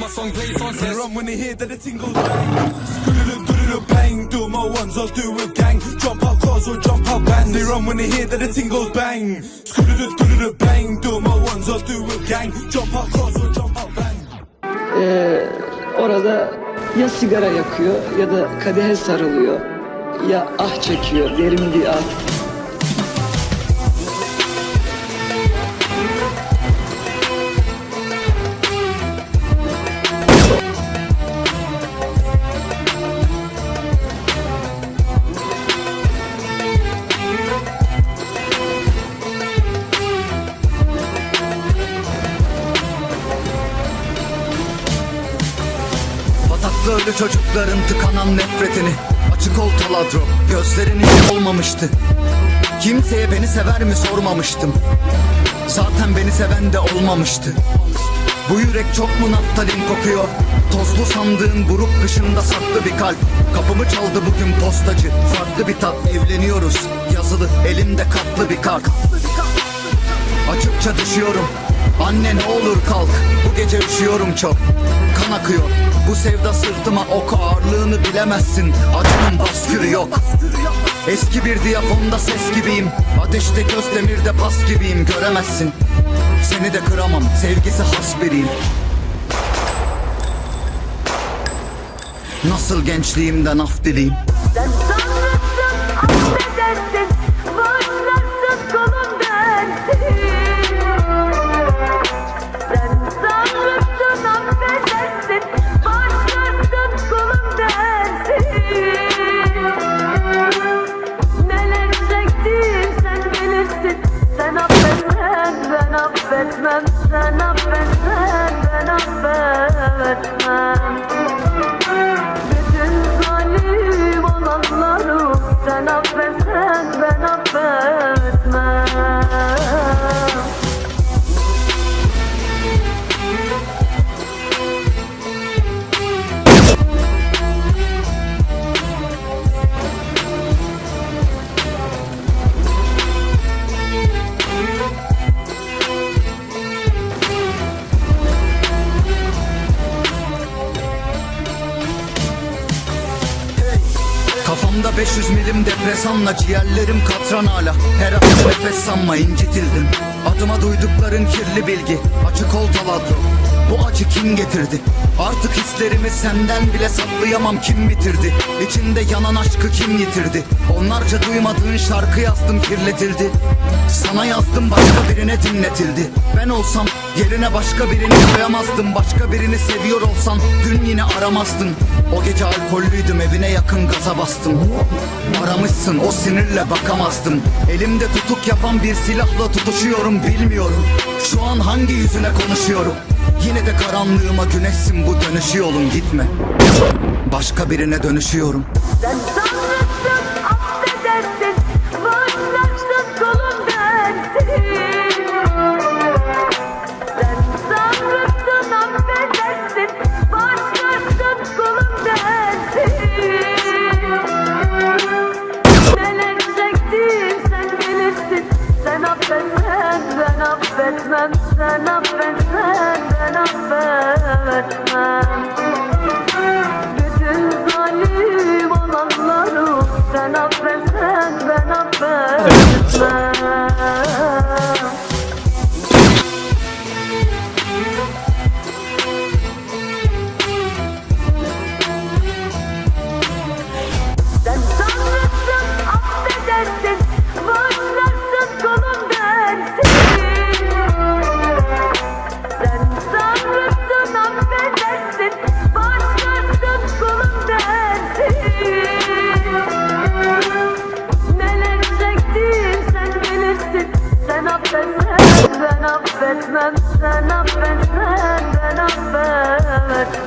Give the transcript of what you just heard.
My song plays on They run when they hear that the tingles bang. Do my ones, I'll do with gang. Jump out cars or jump out bands. They run when they hear that the tingles bang. Skuddu-du-du-du-du, Bang, do my ones, I'll do with gang. Jump out cars or jump out bang. Ee, orada ya sigara yakıyor ya da kadehe sarılıyor ya ah çekiyor derin bir ah. Ölü çocukların tıkanan nefretini. Açık ol taladro gözlerini olmamıştı. Kimseye beni sever mi sormamıştım. Zaten beni seven de olmamıştı. Bu yürek çok mu naftalin kokuyor? Tozlu sandığın buruk kışında saklı bir kalp. Kapımı çaldı bugün postacı Farklı bir tat. Evleniyoruz Yazılı elimde katlı bir kart Açıkça düşüyorum. Anne ne olur kalk Bu gece üşüyorum çok. Kan akıyor Bu sevda sırtıma ok ağırlığını bilemezsin. Acının baskürü yok. Eski bir diyafonda ses gibiyim. Ateşte göz demirde pas gibiyim. Göremezsin. Seni de kıramam. Sevgisi has biriyim Nasıl gençliğimden af dileyim? Sen sanırsın affedersin. Bağışlarsın affetmem Kafamda 500 milim depresanla ciğerlerim katran hala. Her an nefes sanma incitildim. Adıma duydukların kirli bilgi Açık ol taladro Bu acı kim getirdi? Artık hislerimi senden bile saklayamam kim bitirdi? İçinde yanan aşkı kim yitirdi? Onlarca duymadığın şarkı yazdım kirletildi. Sana yazdım başka birine dinletildi. Ben olsam yerine başka birini koyamazdım. Başka birini seviyor olsan dün yine aramazdın. O gece alkollüydüm evine yakın gaza bastım. Aramışsın o sinirle bakamazdım Elimde tutuk yapan bir silahla tutuşuyorum bilmiyorum. Şu an hangi yüzüne konuşuyorum Yine de karanlığıma güneşsin bu dönüşü yolun gitme. Başka birine dönüşüyorum. Sen sanırsın affedersin. Bağışlarsın kolum dersin Sen sanırsın affedersin. Bağışlarsın kolum dersin Neler çektim sen bilirsin Sen affetsen ben affetmem Sen affetsen ben affetmem bütün zalim olanları sen affetsen ben affetmem affetsen Ben affetmem sen affetsen Ben affetmem.